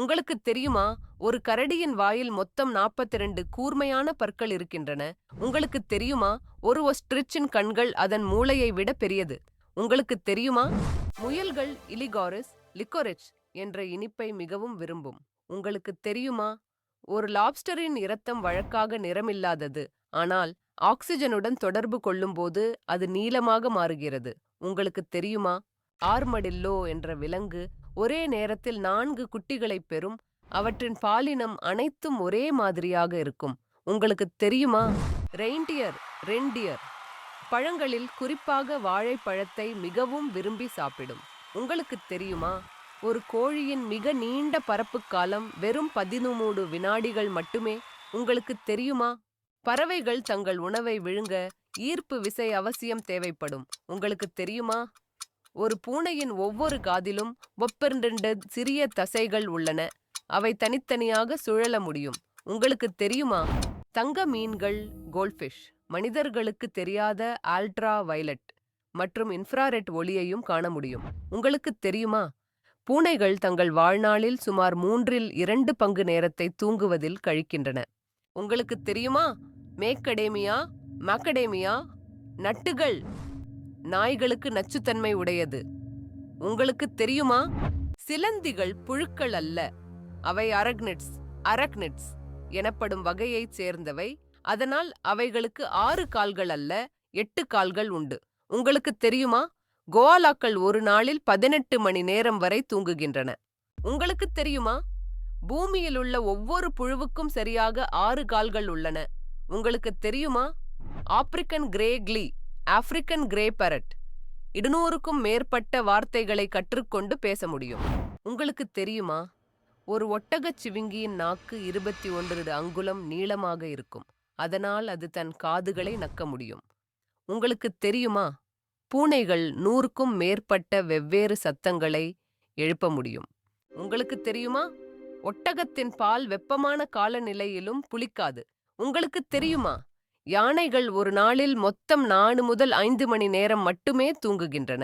உங்களுக்கு தெரியுமா? ஒரு கரடியின் வாயில் மொத்தம் 42 கூர்மையான பற்கள் இருக்கின்றன. உங்களுக்கு தெரியுமா? ஒரு ஒஸ்ட்ரிச்சின் கண்கள் அதன் மூளையை விட பெரியது. உங்களுக்கு தெரியுமா? முயல்கள் இலிகாரிஸ் லிக்கோரிச் என்ற இனிப்பை மிகவும் விரும்பும். உங்களுக்கு தெரியுமா? ஒரு லாப்ஸ்டரின் இரத்தம் வழக்காக நிறமில்லாதது. ஆனால் ஆக்சிஜனுடன் தொடர்பு கொள்ளும்போது அது நீளமாக மாறுகிறது. உங்களுக்கு தெரியுமா? ஆர்மடில்லோ என்ற விலங்கு ஒரே நேரத்தில் நான்கு குட்டிகளைப் பெறும். அவற்றின் பாலினம் அனைத்தும் ஒரே மாதிரியாக இருக்கும். உங்களுக்கு தெரியுமா? ரெயின்டியர் ரெண்டியர் பழங்களில் குறிப்பாக வாழைப்பழத்தை மிகவும் விரும்பி சாப்பிடும். உங்களுக்கு தெரியுமா? ஒரு கோழியின் மிக நீண்ட பரப்பு காலம் வெறும் பதினூறு வினாடிகள் மட்டுமே. உங்களுக்கு தெரியுமா? பறவைகள் தங்கள் உணவை விழுங்க ஈர்ப்பு விசை அவசியம் தேவைப்படும். உங்களுக்கு தெரியுமா? ஒரு பூனையின் ஒவ்வொரு காதிலும் ஒப்பிரண்டு சிறிய தசைகள் உள்ளன. அவை தனித்தனியாக சுழல முடியும். உங்களுக்கு தெரியுமா? தங்க மீன்கள் கோல்ட்ஃபிஷ் மனிதர்களுக்கு தெரியாத ஆல்ட்ரா வயலட் மற்றும் இன்ஃப்ராரெட் ஒளியையும் காண முடியும். உங்களுக்கு தெரியுமா? பூனைகள் தங்கள் வாழ்நாளில் சுமார் மூன்றில் இரண்டு பங்கு நேரத்தை தூங்குவதில் கழிக்கின்றன. உங்களுக்கு தெரியுமா? மேக்கடேமியா மக்கடேமியா நட்டுகள். நாய்களுக்கு நச்சுத்தன்மை உடையது. உங்களுக்கு தெரியுமா? சிலந்திகள் புழுக்கள் அல்ல. அவை அரக்னிட்ஸ் அரக்னிட்ஸ் எனப்படும் வகையைச் சேர்ந்தவை. அதனால் அவைகளுக்கு ஆறு கால்கள் அல்ல எட்டு கால்கள் உண்டு. உங்களுக்கு தெரியுமா? கோவாலாக்கள் ஒரு நாளில் பதினெட்டு மணி நேரம் வரை தூங்குகின்றன. உங்களுக்கு தெரியுமா? பூமியில் உள்ள ஒவ்வொரு புழுவுக்கும் சரியாக ஆறு கால்கள் உள்ளன. உங்களுக்கு தெரியுமா? ஆப்பிரிக்கன் கிரே கிளி ஆப்பிரிக்கன் கிரே பரட் இருநூறுக்கும் மேற்பட்ட வார்த்தைகளை கற்றுக்கொண்டு பேச முடியும். உங்களுக்கு தெரியுமா? ஒரு ஒட்டகச் சிவிங்கியின் நாக்கு இருபத்தி ஒன்று அங்குலம் நீளமாக இருக்கும். அதனால் அது தன் காதுகளை நக்க முடியும். உங்களுக்கு தெரியுமா? பூனைகள் நூறுக்கும் மேற்பட்ட வெவ்வேறு சத்தங்களை எழுப்ப முடியும். உங்களுக்கு தெரியுமா? ஒட்டகத்தின் பால் வெப்பமான காலநிலையிலும் புளிக்காது. உங்களுக்கு தெரியுமா? யானைகள் ஒரு நாளில் மொத்தம் நாலு முதல் ஐந்து மணி நேரம் மட்டுமே தூங்குகின்றன.